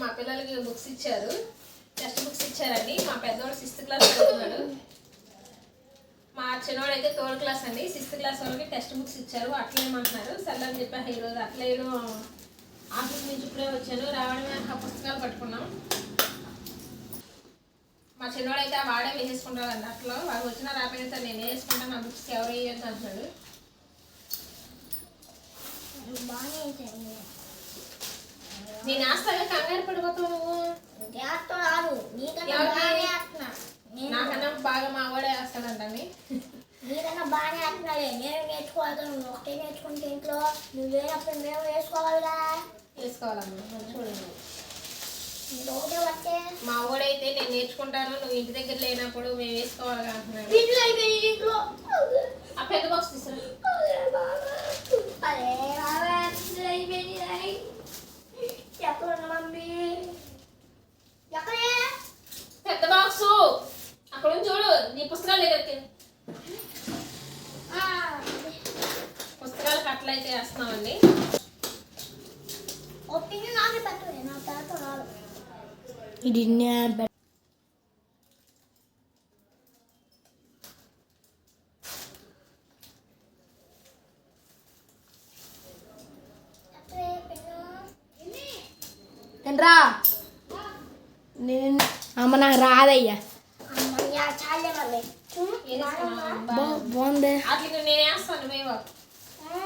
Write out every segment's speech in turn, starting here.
మా పిల్లలకి బుక్స్ ఇచ్చారు. టెక్స్ట్ బుక్స్ ఇచ్చారండి. మా పెద్దవాడు సిక్స్త్ క్లాస్ చదువుతున్నాడు. మా చిన్నవాడు అయితే థర్డ్ క్లాస్ అండి. సిక్స్త్ క్లాస్ వాళ్ళకి టెక్స్ట్ బుక్స్ ఇచ్చారు. అట్లేమంటున్నారు సర్లే అని చెప్పి ఈరోజు అట్లేను ఆఫీస్ నుంచి ఇప్పుడే వచ్చాను రావడమే ఆ పుస్తకాలు పట్టుకున్నాం. మా చిన్నవాడు అయితే వాడే వేసేసుకుంటాడండి అట్లా వాడు వచ్చినా రాకపోయినా నేను వేసుకుంటాను నా బుక్స్ ఎవరు వేయద్దు అంటున్నాడు. బాగానే చేయండి నేను వేస్తాగా కంగారు పడిపోతావు నువ్వు. నీకన్నా ఎవరికి? బాగానే ఆడుతున్నా నేను నాకన్నా బాగా మా వాడే వేస్తాడంటండి నీకన్నా బాగానే ఆడుతున్నాడే నేను నేర్చుకోవాలి నువ్వు ఒకటే నేర్చుకుంటే ఇంట్లో నువ్వు లేనప్పుడు మేము వేసుకోవాలిగా. వేసుకోవాలమ్మా చూడండి నీకు ఒకటే వస్తే. మా వాడైతే నేను నేర్చుకుంటాను నువ్వు ఇంటి దగ్గర లేనప్పుడు మేము వేసుకోవాలి అంటున్నాడు. ఇంట్లో అయిపోయింది ఇంట్లో. ఆ పెద్ద బాక్స్ తీసుకురా ఒప్పింది నాకే పెట్టు నా పేరుతో రాదు ఇది ఎక్కడే పెట్టు రా నేను అమ్మ నాకు రాదయ్యా అమ్మయ్య చాలే మళ్ళీ చూడు ఏది బాగుందా? బా- బాగుంది అట్లా నేను వేస్తాను మేము ఆ,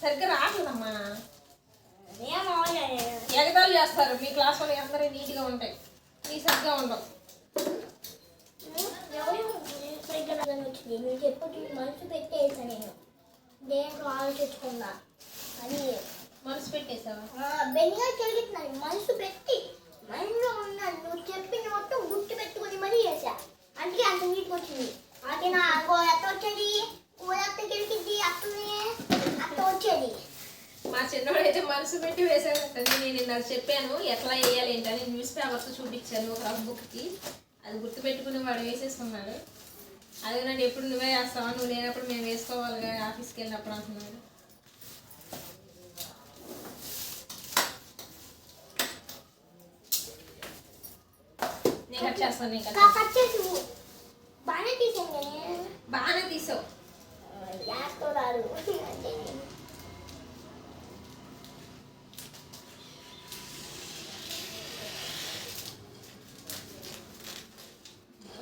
సరిగ్గా రావట్లేదమ్మా ఏం అవ్వలే. ఎగతాలు చేస్తారు. మీ క్లాస్ వాళ్ళు అందరూ నీట్గా ఉంటాయి. నీ సరిగ్గా ఉండవు మనసు పెట్టేసా నేను. దేంట్లో ఆలోచించకుండా అది. మనసు పెట్టేసావా? మనసు పెట్టి మైండ్లో ఉన్నాను నువ్వు చెప్పింది మొత్తం గుర్తు పెట్టుకుని మరీ చేశా. అందుకే అంత అదే నా వచ్చేది మనసు పెట్టి వేసాడంటండి నేను ఇందాక చెప్పాను ఎట్లా వేయాలి ఏంటని న్యూస్ పేపర్స్ చూపించాను ఒక రఫ్ బుక్కి. అది గుర్తు పెట్టుకుని వాడు వేసేసుకున్నాడు. అదే నన్ను ఎప్పుడు నువ్వే వేస్తావా? నువ్వు లేనప్పుడు మేము వేసుకోవాలిగా ఆఫీస్కి వెళ్ళినప్పుడు అంటున్నాడు. నేను కట్ చేస్తాను నేను బాగానే కానీ బాగానే తీసావు యాస్తో రాదు అంటే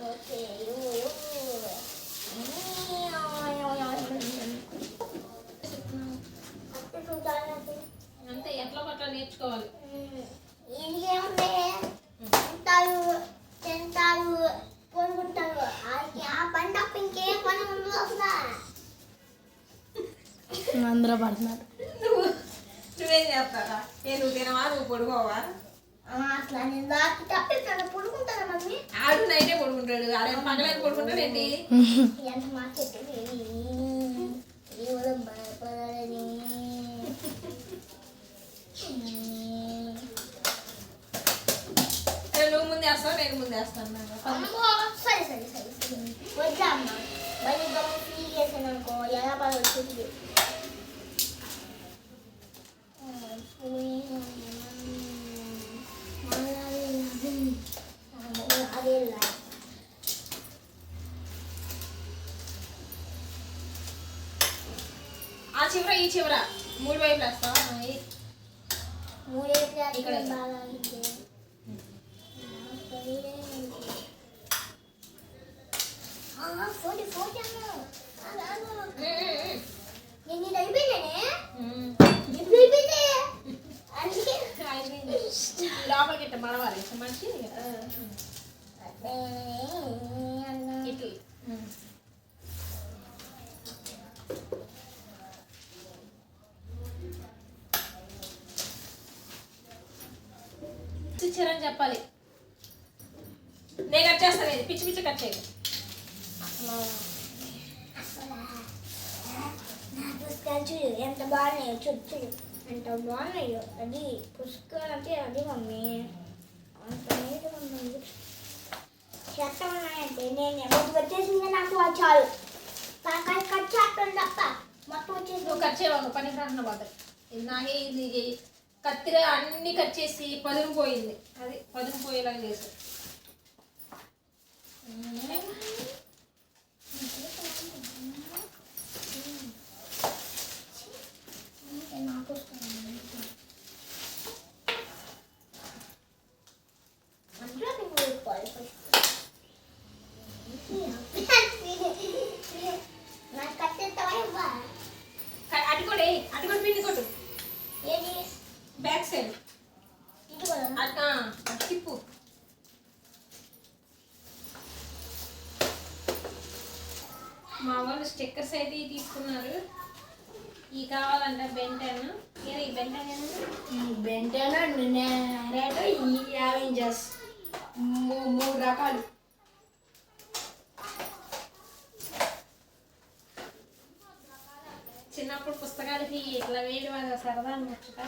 ఓకే అంతే ఎట్లా పట్ల నేర్చుకోవాలి ఇంకేముంది తింటారు వాళ్ళకి ఆ పని తప్ప ఇంకేం పని ఉండదు అసలు అందరూ పడుతున్నారు. నువ్వు ఏ నువ్వు తినవా? నువ్వు పడుకోవా? అట్లా నేను దాటి తప్పిస్తాను పడుకుంటారా మమ్మీ? ఆడు నైటే పడుకుంటాడు. ఆడేమో పగలైతే పడుకుంటాడేంటి ఎంత మార్కెట్ వేస్తావు నేను ముందు వేస్తాను నాకు. అమ్మో, సరే సరే సరే సరే వద్దా అమ్మ మళ్ళీ గమ్మ ఫ్రీ చేసాను అనుకో ఎలా బాగా వచ్చింది అదే ఆ చివర ఈ చివర మూడు వైపులు వేస్తావా ఈ- మూడే ఇక్కడ. బాగా అయింది ఫోర్టీ ఫోర్టీ అన్న నేను ఇది అయిపోయిందేనే ఉమ్. ఇప్పుడు అయిపోయింది అందుకే అయిపోయింది. లోపలికి ఇట్ట మడవాలి ఇట్ట అన్న ఇట్లా. ఇచ్చారని చెప్పాలి. నేను కట్ చేస్తాను ఇది. పిచ్చి పిచ్చి కట్ చేయండి ఎంత బాగున్నాయో చూడు చూడు. ఎంత బాగున్నాయో. అది పుస్తకాలు అంటే అది మమ్మీ. అంత నీట్గా ఉన్నాయి. చెత్త ఉన్నాయంటే నేను ఎవరికి వచ్చేసింది నాకు చాలు. తనకాయ కట్ చేస్తాను తప్ప మొత్తం వచ్చేసి నువ్వు కట్ చేయవు? పనికి రాసిన బాధ ఇది నాకే ఇది కత్తిర అన్ని కట్ చేసి పదును పోయింది. అది పదును పోయేలాగా చేశారు నాకు అందులో నువ్వు ఊరుకోవాలి నాకు కట్టేస్తావా ఇవ్వా క- అటు కూడా వేయి. అటు కూడా పిండి కొట్టు ఏది బ్యాక్ సైడ్ ఇది కూడా అటు ఆ, అటు తిప్పు మా వాళ్ళు స్టిక్కర్స్ అయితే తీసుకున్నారు. ఈ కావాలంట బెంటెన్. ఈ బెంటెన్ బెంటేనా నేరేటో ఈ యావెంజర్స్ మూడు రకాలు. చిన్నప్పుడు పుస్తకాలకి ఇట్లా వేడి వాళ్ళ సరదా అనమాట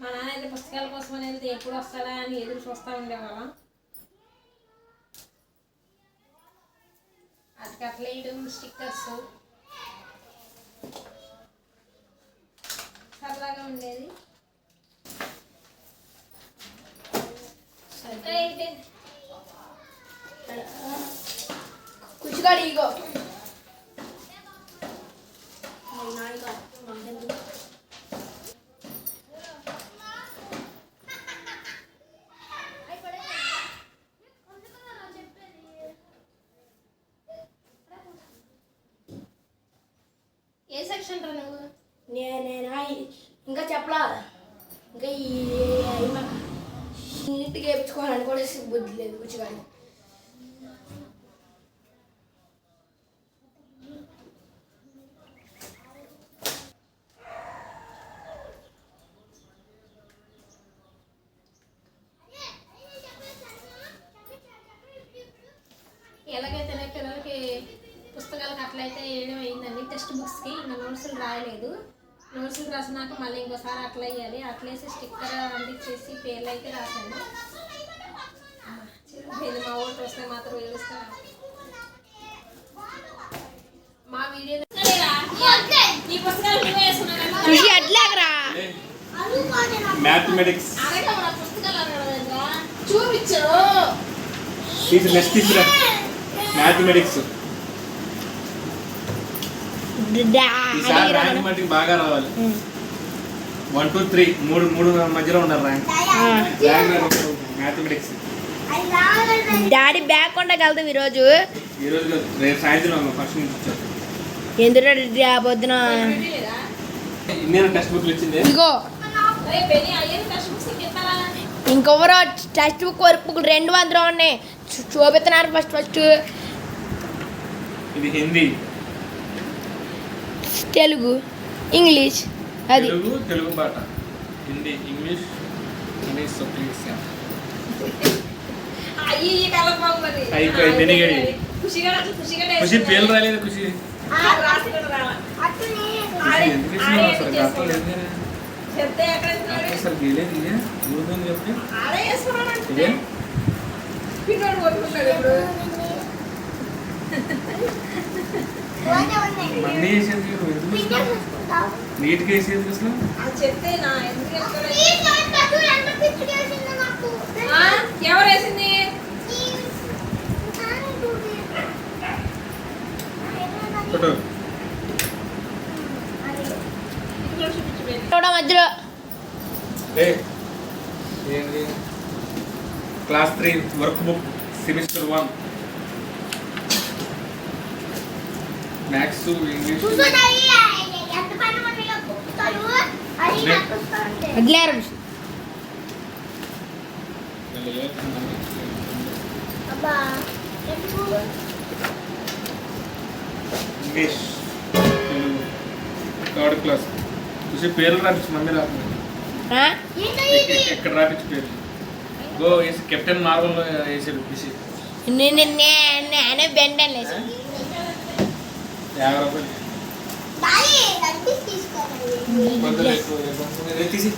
మా నాన్న అయితే పుస్తకాల కోసం అని వెళ్తే ఎప్పుడు వస్తాడా అని ఎదురు చూస్తూ ఉండేవాళ్ళం. అది కట్లేయడం స్టిక్కర్స్ సరదాగా ఉండేది అయితే కుచిగాడు ఇగో సెక్షన్ రా నువ్వు నేనేనా ఇంకా చెప్పలా ఇంకా ఈ నీట్గా వేయించుకోవాలని కూడా బుద్ధి లేదు కుచిగాడు ఎలాగైతేనే పిల్లలకి పుస్తకాలకు అట్లయితే వేయడం అయిందండి టెక్స్ట్ బుక్స్కి ఇంకా నోట్స్లు రాయలేదు. నోట్స్లు రాసినాక మళ్ళీ ఇంకోసారి అట్లా వేయాలి అట్లేసి స్టిక్కర్ అంటించేసి పేర్లు అయితే రాశాను. ఇది మా ఊరికి వస్తే మాత్రం ఏడుస్తారు మా వీడియో ఈ పుస్తకాలు నువ్వే మ్యాథమెటిక్స్. చూపించు. తీసి నెక్స్ట్ తీసుకురా మ్యాథమెటిక్స్. బాగా రావాలి. వన్ టూ త్రీ మూడు మూడు మధ్యలో ఉండాలి rank rank mathematics daddy bag కొండగలుగుతాం ఈరోజు. ఈ రోజు కాదు, రేపు సాయంత్రం ఫస్ట్ నుంచి వచ్చారు. ఎందుకంటే పొద్దున? నేను టెక్స్ట్ బుక్లు ఇచ్చింది. ఇగో ఇంకొవరో టెక్స్ట్ బుక్ వర్క్ రెండు వందలు ఉన్నాయి. చూపిస్తున్నారు ఫస్ట్ ఫస్ట్ ఇది హిందీ. తెలుగు ఇంగ్లీష్ అది. తెలుగు తెలుగు బాట హిందీ ఇంగ్లీష్ ఇంగ్లీష్ ప్లీజ్ అయ్యి ఈ కాలం అయిపోయి. ఖుషిగా ఖుషిగా ఖుషి రాలేదు ఖుషి. రాసి కూడా లేదు. చెప్తే ఎక్కడ? అసలు గీలేదు ఇదే ఊరుకుంది చెప్పి ఆడే వేసుకున్నాడు అంటే ఇదే? పిన్నోడు కొట్టుకుంటాడు ఇప్పుడు. పోతే ఉన్నాయి మళ్ళీ వేసేది నువ్వు ఎందుకు పిండి వేసినావు? నీట్గా వేసేది అసలు చెప్తే నా ఎందుకు? ఎవరు వేసింది? మధ్యలో. Class three work book semester one. Maths English చూసుకుంటాయి. ఎంత పని ఉన్నాయో పుస్తకాలు. ఇంగ్లీష్ తెలుగు థర్డ్ క్లాస్ చూసి పేర్లు రాపించు మమ్మీ రాకుండా ఆ? ఏంటో ఇది? ఎక్కడ రాపించు పేర్లు? గో వేసి కెప్టెన్ మార్వల్లో వేసాడు బెండన్ లేసి యాభై రూపాయలు. बदल एक व्यक्ति सी